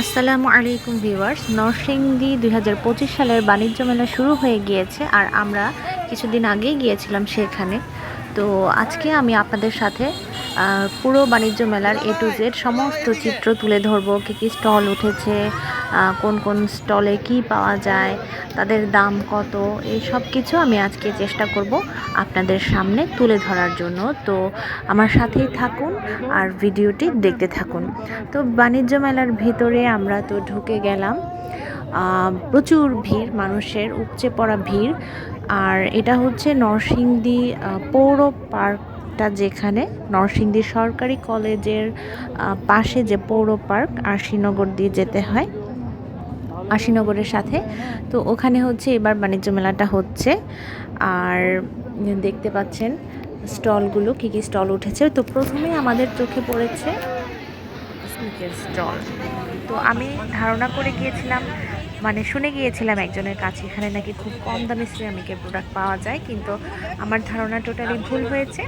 আসসালামু আলাইকুম ভিউয়ার্স। নরসিংদী দুই হাজার পঁচিশ সালের বাণিজ্য মেলা শুরু হয়ে গিয়েছে আর আমরা কিছুদিন আগেই গিয়েছিলাম সেখানে। তো আজকে আমি আপনাদের সাথে পুরো বাণিজ্য মেলার এ টু জেড সমস্ত চিত্র তুলে ধরবো। কী কী স্টল উঠেছে কোন কোন স্টলে কি পাওয়া যায়, তাদের দাম কত, এই সব কিছু আমি আজকে চেষ্টা করব আপনাদের সামনে তুলে ধরার জন্য। তো আমার সাথেই থাকুন আর ভিডিওটি দেখতে থাকুন। তো বাণিজ্য মেলার ভিতরে আমরা তো ঢুকে গেলাম। প্রচুর ভিড়, মানুষের উপচে পড়া ভিড়। আর এটা হচ্ছে নরসিংদী পৌর পৌর পার্কটা যেখানে নরসিংদী সরকারি কলেজের পাশে যে পৌর পার্ক আশিনগর দিয়ে যেতে হয় আশিনগরের সাথে। তো ওখানে হচ্ছে এবার বাণিজ্য মেলাটা হচ্ছে। আর দেখতে পাচ্ছেন স্টলগুলো, কী কী স্টল উঠেছে। তো প্রথমেই আমাদের চোখে পড়েছে স্টল। তো আমি ধারণা করে গিয়েছিলাম মানে শুনে গিয়েছিলাম একজনের কাছে, এখানে নাকি খুব কম দামে সিরামিকের প্রোডাক্ট পাওয়া যায়, কিন্তু আমার ধারণা টোটালি ভুল হয়েছে।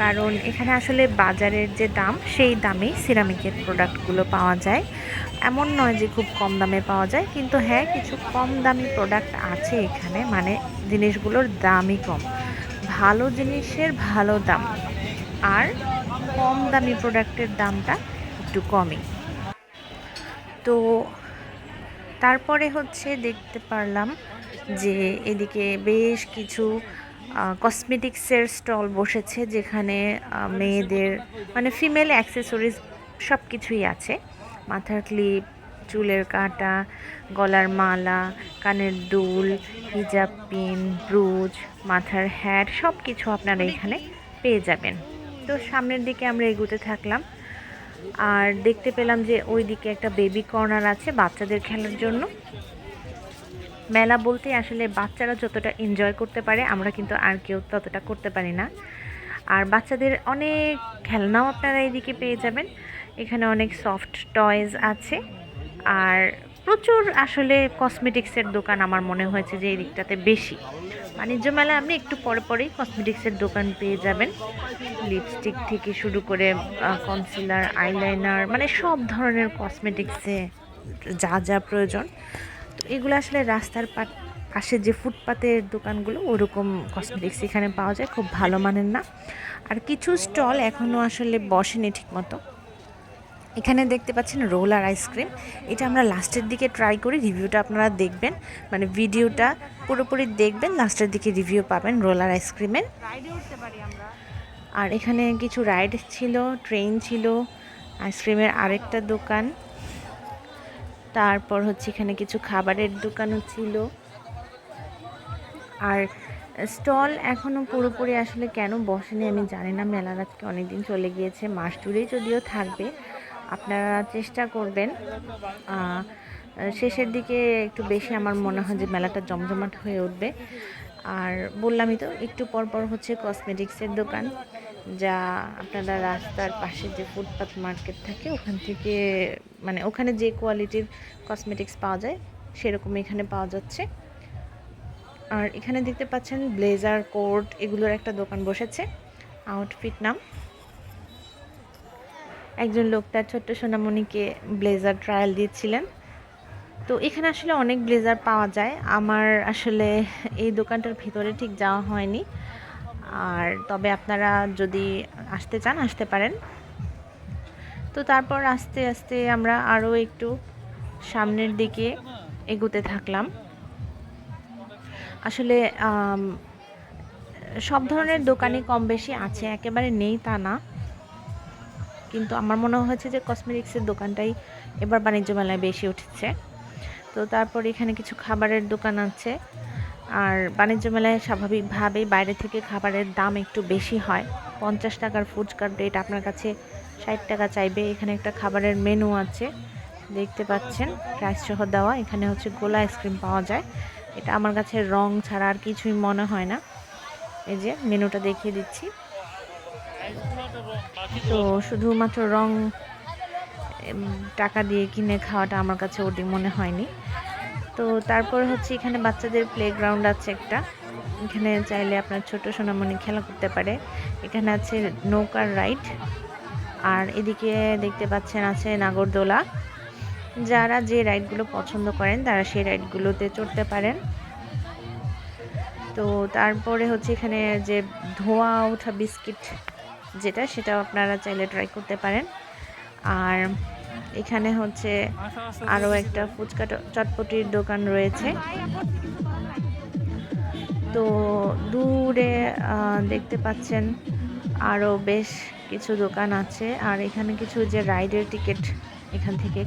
কারণ এখানে আসলে বাজারের যে দাম, সেই দামেই সিরামিকের প্রোডাক্টগুলো পাওয়া যায়। এমন নয় যে খুব কম দামে পাওয়া যায়, কিন্তু হ্যাঁ কিছু কম দামি প্রোডাক্ট আছে এখানে মানে জিনিসগুলোর দামই কম। ভালো জিনিসের ভালো দাম, আর কম দামি প্রোডাক্টের দামটা একটু কমই। তো তারপরে হচ্ছে দেখতে পারলাম যে এদিকে বেশ কিছু কসমেটিক্সের স্টল বসেছে যেখানে মেয়েদের মানে ফিমেল অ্যাক্সেসরিজ সব কিছুই আছে। মাথার ক্লিপ চুলের কাঁটা, গলার মালা, কানের দুল হিজাব পিন ব্রুজ মাথার হ্যাট সব কিছু আপনারা এখানে পেয়ে যাবেন। তো সামনের দিকে আমরা এগোতে থাকলাম। আর দেখতে পেলাম যে ওই দিকে একটা বেবি কর্নার আছে বাচ্চাদের খেলার জন্য। মেলা বলতে আসলে বাচ্চারা যতটা এনজয় করতে পারে, আমরা কিন্তু আর কেউ ততটা করতে পারি না। আর বাচ্চাদের অনেক খেলনাও আপনারা এইদিকে পেয়ে যাবেন। এখানে অনেক সফট টয়েজ আছে। আর প্রচুর আসলে কসমেটিক্সের দোকান আমার মনে হয়েছে যে এই দিকটাতে বেশি। বাণিজ্য মেলায় আপনি একটু পরে পরেই কসমেটিক্সের দোকান পেয়ে যাবেন। লিপস্টিক থেকে শুরু করে কনসিলার আইলাইনার মানে সব ধরনের কসমেটিক্সে যা যা প্রয়োজন। তো এগুলো আসলে রাস্তার পাশে যে ফুটপাতের দোকানগুলো, ওরকম কসমেটিক্স এখানে পাওয়া যায়, খুব ভালো মানের না। আর কিছু স্টল এখনও আসলে বসেনি ঠিক মতো এখানে দেখতে পাচ্ছেন রোলার আইসক্রিম। এটা আমরা লাস্টের দিকে ট্রাই করি, রিভিউটা আপনারা দেখবেন। মানে ভিডিওটা পুরোপুরি দেখবেন, লাস্টের দিকে রিভিউ পাবেন রোলার আইসক্রিমের। আর এখানে কিছু রাইড ছিল, ট্রেন ছিল, আইসক্রিমের আরেকটা দোকান। তারপর হচ্ছে এখানে কিছু খাবারের দোকানও ছিল। আর স্টল এখনও পুরোপুরি আসলে কেন বসেনি আমি জানি না। মেলার আজকে অনেক দিন চলে গিয়েছে, মাস জুড়েই যদিও থাকবে। আপনারা চেষ্টা করবেন। শেষের দিকে একটু বেশি আমার মনে হয় যে মেলাটা জমজমাট হয়ে উঠবে। আর বললামই তো, একটু পর পর হচ্ছে কসমেটিক্সের দোকান। যা আপনারা রাস্তার পাশে যে ফুটপাথ মার্কেট থাকে, ওখান থেকে মানে ওখানে যে কোয়ালিটির কসমেটিক্স পাওয়া যায়, সেরকম এখানে পাওয়া যাচ্ছে। আর এখানে দেখতে পাচ্ছেন ব্লেজার কোট, এগুলোর একটা দোকান বসেছে আউটফিট নাম। একজন লোক তার ছোট্ট সোনামণিকে ব্লেজার ট্রায়াল দিচ্ছিলেন। তো এখানে আসলে অনেক ব্লেজার পাওয়া যায়। আমার আসলে এই দোকানটার ভিতরে ঠিক যাওয়া হয়নি। আর তবে আপনারা যদি আসতে চান, আসতে পারেন। তো তারপর আস্তে আস্তে আমরা আরও একটু সামনের দিকে এগোতে থাকলাম। আসলে সব ধরনের দোকানই কম বেশি আছে, একেবারে নেই তা না। কিন্তু আমার মনে হয়েছে যে কসমেটিক্সের দোকানটাই এবার বাণিজ্য মেলায় বেশি উঠেছে। তো তারপর এখানে কিছু খাবারের দোকান আছে। আর বাণিজ্য মেলায় স্বাভাবিকভাবেই বাইরে থেকে খাবারের দাম একটু বেশি হয়। পঞ্চাশ টাকার ফুচকার রেট আপনার কাছে ষাট টাকা চাইবে। এখানে একটা খাবারের মেনু আছে, দেখতে পাচ্ছেন। প্রাইস সহ দেওয়া, এখানে হচ্ছে গোলা আইসক্রিম পাওয়া যায়। এটা আমার কাছে রং ছাড়া আর কিছুই মনে হয় না। এই যে মেনুটা দেখিয়ে দিচ্ছি। তো শুধুমাত্র রং টাকা দিয়ে কিনে খাওয়াটা আমার কাছে ওটি মনে হয়নি। তো তারপর হচ্ছে এখানে বাচ্চাদের প্লেগ্রাউন্ড আছে একটা। এখানে চাইলে আপনার ছোট সোনামণি খেলা করতে পারে। এখানে আছে নৌকার রাইড আর এদিকে দেখতে পাচ্ছেন আছে নাগরদোলা। যারা যে রাইডগুলো পছন্দ করেন, তারা সেই রাইডগুলোতে চড়তে পারেন। তো তারপরে হচ্ছে এখানে যে ধোঁয়া ওঠা বিস্কিট যেটা, সেটাও আপনারা চাইলে ট্রাই করতে পারেন। আর এখানে হচ্ছে আরও একটা ফুচকা চটপটির দোকান রয়েছে। তো দূরে দেখতে পাচ্ছেন আরও বেশ কিছু দোকান আছে। আর এখানে কিছু যে রাইডের টিকিট এখান থেকে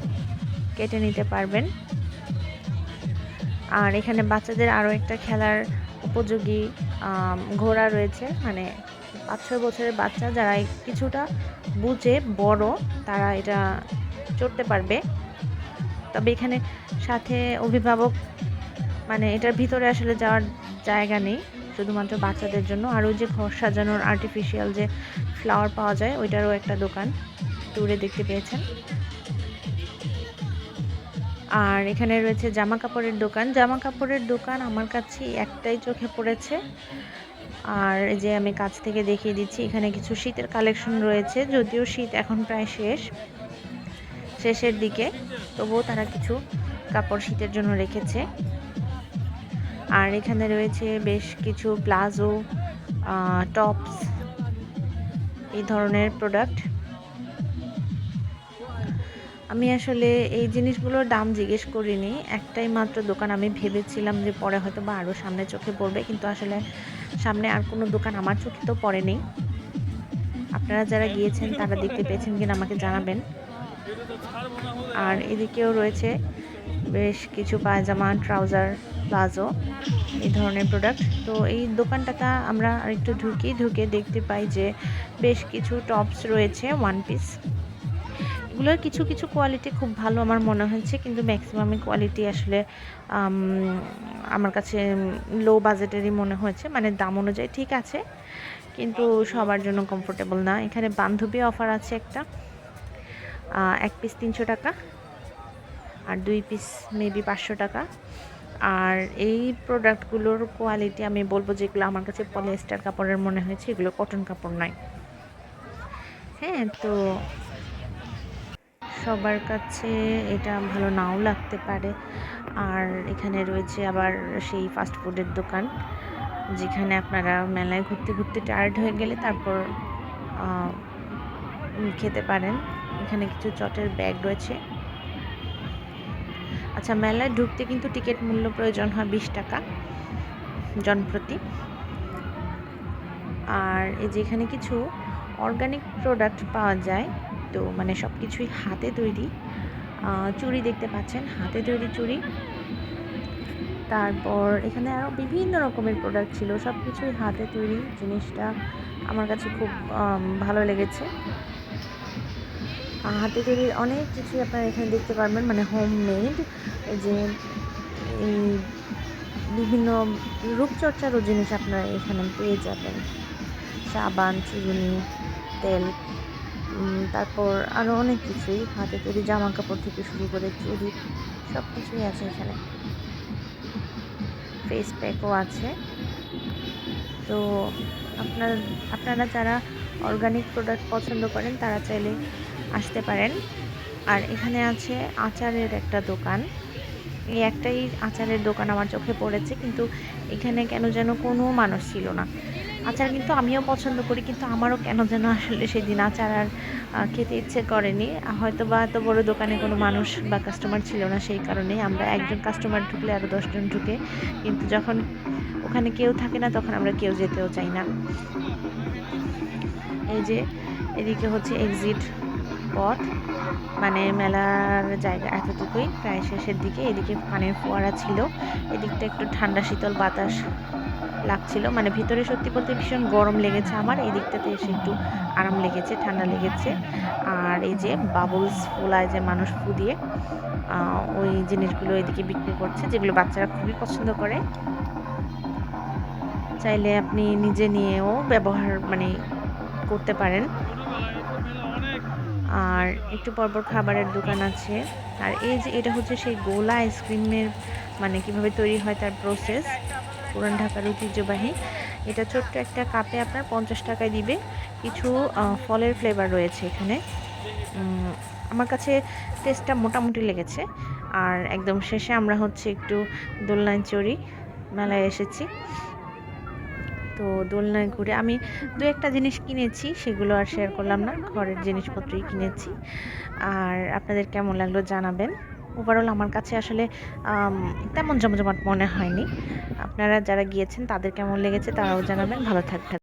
কেটে নিতে পারবেন। আর এখানে বাচ্চাদের আরও একটা খেলার উপযোগী ঘোড়া রয়েছে। মানে পাঁচ ছয় বছরের বাচ্চা, যারা কিছুটা বুঝে বড়, তারা এটা চড়তে পারবে। তবে এখানে সাথে অভিভাবক মানে এটার ভিতরে আসলে যাওয়ার জায়গা নেই, শুধুমাত্র বাচ্চাদের জন্য। আর ওই যে ঘর সাজানোর আর্টিফিশিয়াল যে ফ্লাওয়ার পাওয়া যায়, ওইটারও একটা দোকান দূরে দেখতে পেয়েছেন। আর এখানে রয়েছে জামা কাপড়ের দোকান। জামা কাপড়ের দোকান আমার কাছে একটাই চোখে পড়েছে। আর এই যে আমি কাছ থেকে দেখিয়ে দিচ্ছি, এখানে কিছু শীতের কালেকশন রয়েছে, যদিও শীত এখন প্রায় শেষ। শেষের দিকে। তবুও তারা কিছু কাপড় শীতের জন্য রেখেছে। আর এখানে রয়েছে বেশ কিছু প্লাজো টপস, এই ধরনের প্রোডাক্ট। আমি আসলে এই জিনিসগুলোর দাম জিজ্ঞেস করিনি। একটাই মাত্র দোকান আমি ভেবেছিলাম যে পরে হয়তো বা আরও সামনে চোখে পড়বে, কিন্তু আসলে সামনে আর কোনো দোকান আমার চোখে তো পড়েনি। আপনারা যারা গিয়েছেন তারা দেখতে পেয়েছেন কিনা আমাকে জানাবেন। আর এদিকেও রয়েছে বেশ কিছু পায়জামা, ট্রাউজার, প্লাজো এই ধরনের প্রোডাক্ট তো এই দোকানটাতে আমরা আরেকটু ঢুকি, ঢুকে দেখতে পাই যে বেশ কিছু টপস রয়েছে ওয়ান পিস এগুলোর কিছু কিছু কোয়ালিটি খুব ভালো আমার মনে হয়েছে কিন্তু ম্যাক্সিমামই কোয়ালিটি আসলে আমার কাছে লো বাজেটেরই মনে হয়েছে মানে দাম অনুযায়ী ঠিক আছে, কিন্তু সবার জন্য কমফোর্টেবল না। এখানে বান্ধবী অফার আছে একটা। এক পিস তিনশো টাকা আর দুই পিস মেবি পাঁচশো টাকা। আর এই প্রোডাক্টগুলোর কোয়ালিটি আমি বলব যেগুলো আমার কাছে পলিয়েস্টার কাপড়ের মনে হয়েছে, এগুলো কটন কাপড় নয়। হ্যাঁ তো সবার কাছে এটা ভালো নাও লাগতে পারে। আর এখানে রয়েছে আবার সেই ফাস্ট ফুডের দোকান, যেখানে আপনারা মেলায় ঘুরতে ঘুরতে টায়ার্ড হয়ে গেলে তারপর খেতে পারেন। এখানে কিছু চটের ব্যাগ রয়েছে। আচ্ছা মেলায় ঢুকতে কিন্তু টিকিট মূল্য প্রয়োজন হয় বিশ টাকা জনপ্রতি আর এই যে এখানে কিছু অর্গানিক প্রোডাক্ট পাওয়া যায়, তো মানে সব কিছুই হাতে তৈরি। চুড়ি দেখতে পাচ্ছেন, হাতে তৈরি চুড়ি। তারপর এখানে আরও বিভিন্ন রকমের প্রোডাক্ট ছিল সব কিছুই হাতে তৈরি জিনিসটা আমার কাছে খুব ভালো লেগেছে। হাতে তৈরি অনেক কিছুই আপনারা এখানে দেখতে পারবেন মানে হোম মেড যে এই বিভিন্ন রূপচর্চারও জিনিস আপনারা এখানে পেয়ে যাবেন। সাবান, চিরুনি, তেল তারপর আরও অনেক কিছুই, হাতে তৈরি জামা কাপড় থেকে শুরু করে চুরি সব কিছুই আছে এখানে। ফেস প্যাকও আছে। তো আপনার, আপনারা যারা অর্গানিক প্রোডাক্ট পছন্দ করেন, তারা চাইলে আসতে পারেন। আর এখানে আছে আচারের একটা দোকান। এই একটাই আচারের দোকান আমার চোখে পড়েছে, কিন্তু এখানে কেন যেন কোনো মানুষ ছিল না। আচার কিন্তু আমিও পছন্দ করি, কিন্তু আমারও কেন যেন আসলে সেদিন আচার আর খেতে ইচ্ছে করেনি। হয়তো বা এত বড় দোকানে কোনো মানুষ বা কাস্টমার ছিল না, সেই কারণে আমরা একজন কাস্টমার ঢুকলে আরও দশজন ঢুকে। কিন্তু যখন ওখানে কেউ থাকে না, তখন আমরা কেউ যেতেও চাই না। এই যে, এদিকে হচ্ছে এক্সিট পথ। মানে মেলার জায়গা এতটুকুই, প্রায় শেষের দিকে। এদিকে পানির ফোয়ারা ছিল, এদিকটা একটু ঠান্ডা শীতল বাতাস লাগছিল। মানে ভিতরে সত্যি বলতে ভীষণ গরম লেগেছে আমার এই দিকটাতে এসে একটু আরাম লেগেছে, ঠান্ডা লেগেছে। আর এই যে বাবলস ফোলায় যে মানুষ ফু দিয়ে ওই জিনিসগুলো এদিকে বিক্রি করছে, যেগুলো বাচ্চারা খুবই পছন্দ করে। চাইলে আপনি নিজে নিয়েও ব্যবহার মানে করতে পারেন। আর একটু পরপর খাবারের দোকান আছে। আর এই যে এটা হচ্ছে সেই গোলা আইসক্রিমের মানে কীভাবে তৈরি হয় তার প্রসেস পুরান ঢাকার ঐতিহ্যবাহী। এটা ছোট্ট একটা কাপে আপনার পঞ্চাশ টাকায় দিবে। কিছু ফলের ফ্লেভার রয়েছে এখানে। আমার কাছে টেস্টটা মোটামুটি লেগেছে। আর একদম শেষে আমরা হচ্ছে একটু দোলনায় চড়ি, মেলায় এসেছি। তো দোলনায় ঘুরে আমি দু একটা জিনিস কিনেছি, সেগুলো আর শেয়ার করলাম না, ঘরের জিনিসপত্রই কিনেছি। আর আপনাদের কেমন লাগল জানাবেন। ওভারঅল আমার কাছে আসলে তেমন জমজমাট মনে হয়নি। আপনারা যারা গিয়েছেন তাদের কেমন লেগেছে তারাও জানাবেন। ভালো থাকবেন।